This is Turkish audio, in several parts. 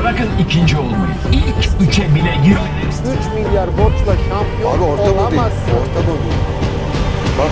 Bırakın ikinci olmayı. İlk üçe bile girmeyin. 3 milyar borçla şampiyon Abi orta bu değil. Orta bu değil. Bak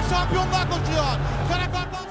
Fener şampiyonluğa koşuyor. Karakartal